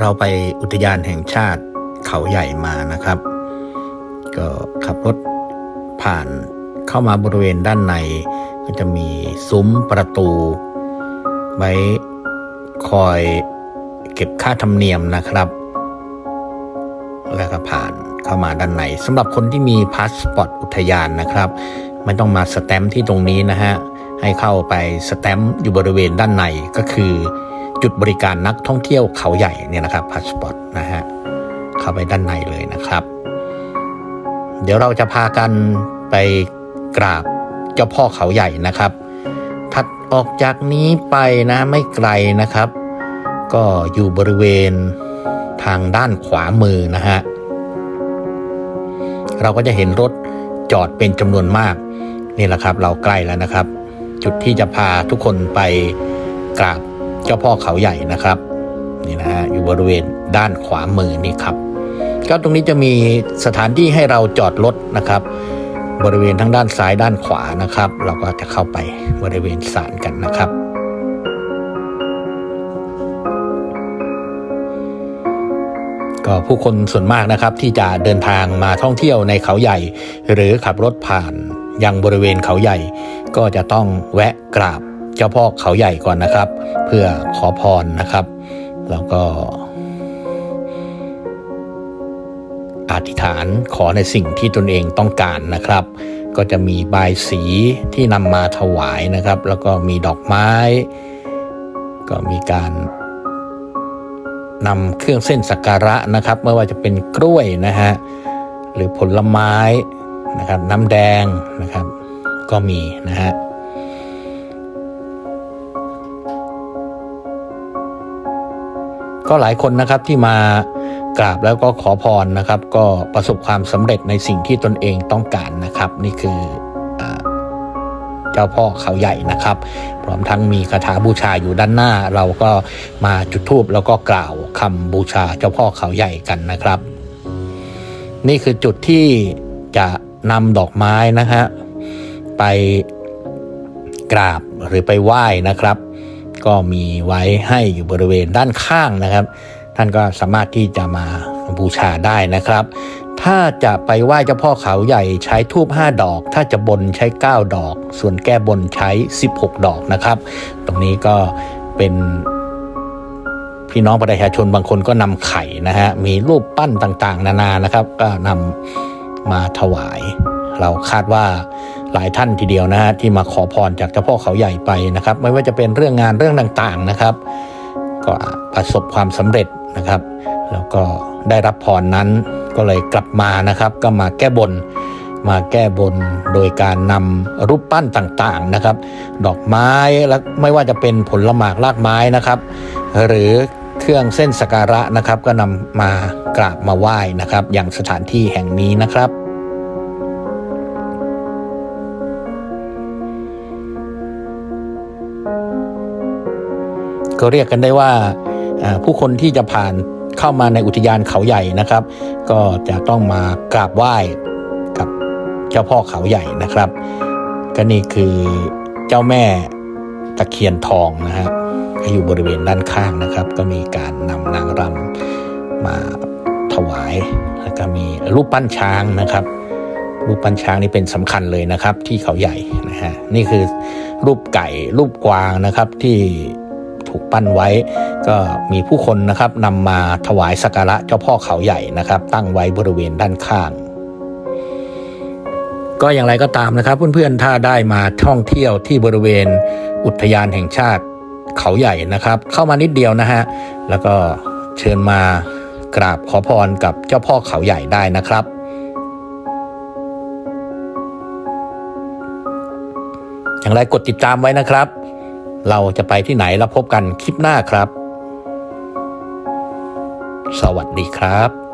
เราไปอุทยานแห่งชาติเขาใหญ่มานะครับ ก็ขับรถผ่านเข้ามาบริเวณด้านใน ก็จะมีซุ้มประตู ไว้คอยเก็บค่าธรรมเนียมนะครับ แล้วก็ผ่านเข้ามาด้านในสำหรับคนที่มีพาสปอร์ตอุทยานนะครับ ไม่ต้องมาสแตมป์ที่ตรงนี้นะฮะให้เข้าไปสแตมป์อยู่บริเวณด้านในก็คือ จุดบริการนักท่องเที่ยวเขาใหญ่เนี่ยนะครับพาสปอร์ตนะฮะเข้าไปด้านในเลยนะครับ เดี๋ยวเราจะพากันไปกราบเจ้าพ่อเขาใหญ่นะครับ ถัดออกจากนี้ไปนะไม่ไกลนะครับ ก็อยู่บริเวณทางด้านขวามือนะฮะเราก็จะเห็นรถจอดเป็นจำนวนมากนี่แหละครับ เราใกล้แล้วนะครับ จุดที่จะพาทุกคนไปกราบ เจ้าพ่อเขาใหญ่นะครับนี่นะฮะอยู่บริเวณด้านขวามือนี่ครับ ก็ตรงนี้จะมีสถานที่ให้เราจอดรถนะครับ บริเวณทั้งด้านซ้ายด้านขวานะครับ เราก็จะเข้าไปบริเวณศาลกันนะครับก็ผู้คนส่วนมากนะครับที่จะเดินทางมาท่องเที่ยวในเขาใหญ่ หรือขับรถผ่านยังบริเวณเขาใหญ่ ก็จะต้องแวะกราบ เจ้าพ่อเขาใหญ่ก่อนนะครับ เพื่อขอพรนะครับ แล้วก็อธิษฐานขอในสิ่งที่ตนเองต้องการนะครับ ก็จะมีใบสีที่นำมาถวายนะครับ แล้วก็มีดอกไม้ ก็มีการนำเครื่องเส้นสักการะนะครับ ไม่ว่าจะเป็นกล้วยนะฮะหรือผลไม้นะครับ น้ำแดงนะครับ ก็มีนะฮะ ก็หลายคนนะครับที่มากราบแล้วก็ขอพรนะครับ ก็ประสบความสำเร็จในสิ่งที่ตนเองต้องการนะครับ นี่คือเจ้าพ่อเขาใหญ่นะครับ พร้อมทั้งมีคาถาบูชาอยู่ด้านหน้า เราก็มาจุดธูปแล้วก็กล่าวคำบูชาเจ้าพ่อเขาใหญ่กันนะครับ นี่คือจุดที่จะนำดอกไม้นะฮะไปกราบหรือไปไหว้นะครับ ก็มีไว้ให้อยู่บริเวณด้านข้างนะครับ ท่านก็สามารถที่จะมาบูชาได้นะครับ ถ้าจะไปไหว้เจ้าพ่อเขาใหญ่ใช้ทูบ5ดอก ถ้าจะบนใช้ 9 ดอก ส่วนแก้บนใช้ 16 ดอกนะครับ ตรงนี้ก็เป็นพี่น้องประชาชนบางคนก็นำไข่นะฮะมีรูปปั้นต่างๆ นานานะครับ ก็นำมาถวาย เราคาดว่า หลายท่านทีเดียวนะฮะที่มาขอพรจากเจ้าพ่อเขาใหญ่ไปนะครับ ไม่ว่าจะเป็นเรื่องงานเรื่องต่างๆนะครับ ก็ประสบความสำเร็จนะครับ แล้วก็ได้รับพรนั้นก็เลยกลับมานะครับ ก็มาแก้บนมาแก้บนโดยการนำรูปปั้นต่างๆนะครับ ดอกไม้แล้วไม่ว่าจะเป็นผลหมากรากไม้นะครับ หรือเครื่องเส้นสักการะนะครับ ก็นำมากราบมาไหว้นะครับ อย่างสถานที่แห่งนี้นะครับ ก็เรียกกันได้ว่าผู้คนที่จะผ่านเข้ามาในอุทยานเขาใหญ่นะครับ ก็จะต้องมากราบไหว้กับเจ้าพ่อเขาใหญ่นะครับ ก็นี่คือเจ้าแม่ตะเคียนทองนะฮะอยู่บริเวณด้านข้างนะครับ ก็มีการนำนางรำมาถวายแล้วก็มีรูปปั้นช้างนะครับ รูปปั้นช้างนี่เป็นสำคัญเลยนะครับ ที่เขาใหญ่นะฮะนี่คือรูปไก่รูปกวางนะครับที่ ถูกปั้นไว้ ก็มีผู้คนนะครับนำมาถวายสักการะเจ้าพ่อเขาใหญ่นะครับ ตั้งไว้บริเวณด้านข้าง ก็อย่างไรก็ตามนะครับ เพื่อนๆถ้าได้มาท่องเที่ยวที่บริเวณอุทยานแห่งชาติเขาใหญ่นะครับ เข้ามานิดเดียวนะฮะแล้วก็เชิญมากราบขอพรกับเจ้าพ่อเขาใหญ่ได้นะครับอย่างไรกดติดตามไว้นะครับ เราจะไปที่ไหนแล้วพบกันคลิปหน้าครับ สวัสดีครับ